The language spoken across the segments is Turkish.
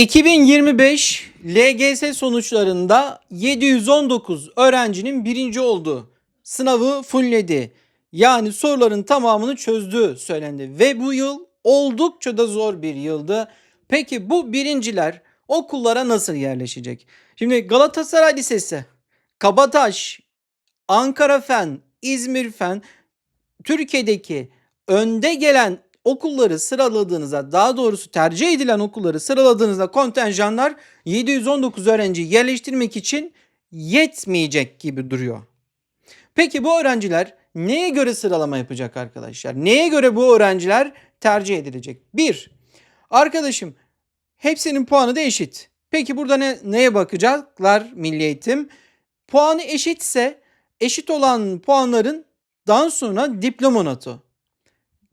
2025 LGS sonuçlarında 719 öğrencinin birinci oldu. Sınavı fullledi. Yani soruların tamamını çözdü söylendi. Ve bu yıl oldukça da zor bir yıldı. Peki bu birinciler okullara nasıl yerleşecek? Şimdi Galatasaray Lisesi, Kabataş, Ankara Fen, İzmir Fen Türkiye'deki önde gelen okulları sıraladığınızda daha doğrusu tercih edilen okulları sıraladığınızda kontenjanlar 719 öğrenciyi yerleştirmek için yetmeyecek gibi duruyor. Peki bu öğrenciler neye göre sıralama yapacak arkadaşlar? Neye göre bu öğrenciler tercih edilecek? Bir, arkadaşım hepsinin puanı da eşit. Peki burada ne, neye bakacaklar milli eğitim? Puanı eşitse eşit olan puanların daha sonra diploma notu.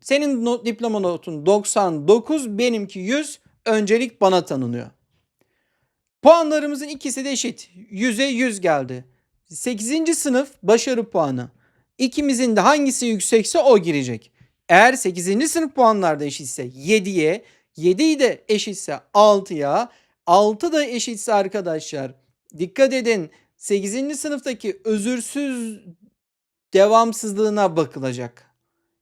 Senin no- diploma notun 99, benimki 100. Öncelik bana tanınıyor. Puanlarımızın ikisi de eşit. 100'e 100 geldi. 8. sınıf başarı puanı. İkimizin de hangisi yüksekse o girecek. Eğer 8. sınıf puanlar da eşitse 7'ye, 7'yi de eşitse 6'ya, 6 da eşitse arkadaşlar dikkat edin 8. sınıftaki özürsüz devamsızlığına bakılacak.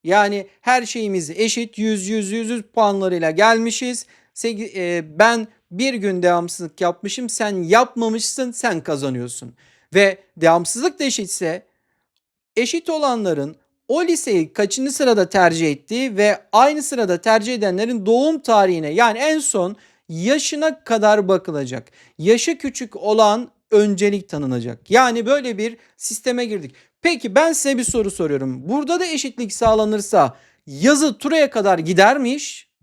Yani her şeyimiz eşit 100 100 100 100 puanlarıyla gelmişiz. E, ben bir gün devamsızlık yapmışım sen yapmamışsın sen kazanıyorsun. Ve devamsızlık da eşitse eşit olanların o liseyi kaçıncı sırada tercih ettiği ve aynı sırada tercih edenlerin doğum tarihine yani en son yaşına kadar bakılacak. Yaşı küçük olan öncelik tanınacak. Yani böyle bir sisteme girdik. Peki ben size bir soru soruyorum. Burada da eşitlik sağlanırsa yazı turaya kadar gider mi iş?